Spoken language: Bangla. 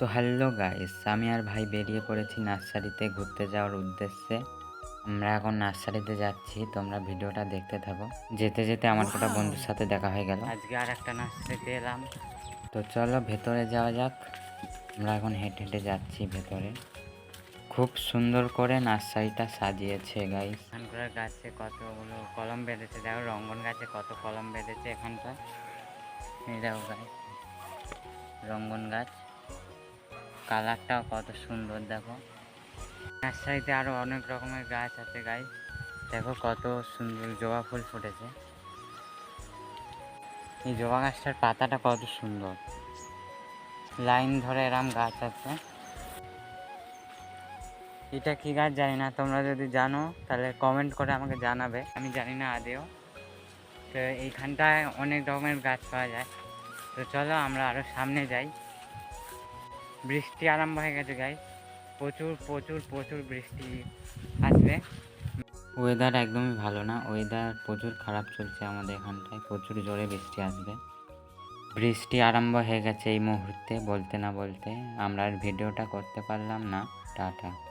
তো হ্যালো গাইস আমি আর ভাই বেরিয়ে পড়েছি নার্সারিতে ঘুরতে যাওয়ার উদ্দেশ্যে। আমরা এখন নার্সারিতে যাচ্ছি তোমরা ভিডিওটা দেখতে থাকো। যেতে যেতে আমার কটা বন্ধুর সাথে দেখা হয়ে গেল। আজকে আর একটা নার্সারিতে এলাম। তো চলো ভেতরে যাওয়া যাক। আমরা এখন হেঁটে হেঁটে যাচ্ছি ভেতরে। খুব সুন্দর করে নার্সারিটা সাজিয়েছে গাইস। এখানকার গাছে কতগুলো কলম বেঁধেছে দেখো রঙ্গন গাছে কত কলম বেঁধেছে এখানকার। এই দেখো গাছ রঙ্গন গাছ। কালারটাও কত সুন্দর, দেখো। নার্সারিতে আরও অনেক রকমের গাছ আছে গাছ দেখো কত সুন্দর জবা ফুল ফুটেছে। এই জবা গাছটার পাতাটা কত সুন্দর। লাইন ধরে এরম গাছ আছে। এটা কি গাছ জানি না, তোমরা যদি জানো, তাহলে কমেন্ট করে আমাকে জানাবে। আমি জানি না আদেও। তো এইখানটায় অনেক রকমের গাছ পাওয়া যায়। তো চলো আমরা আরও সামনে যাই। বৃষ্টি আরম্ভ হয়ে গেছে গাই প্রচুর প্রচুর প্রচুর বৃষ্টি আসবে। ওয়েদার একদমই ভালো না। ওয়েদার প্রচুর খারাপ চলছে আমাদের এখানটায়। প্রচুর জোরে বৃষ্টি আসবে। বৃষ্টি আরম্ভ হয়ে গেছে এই মুহূর্তে, বলতে না বলতে। আমরা আর ভিডিওটা করতে পারলাম না। টাটা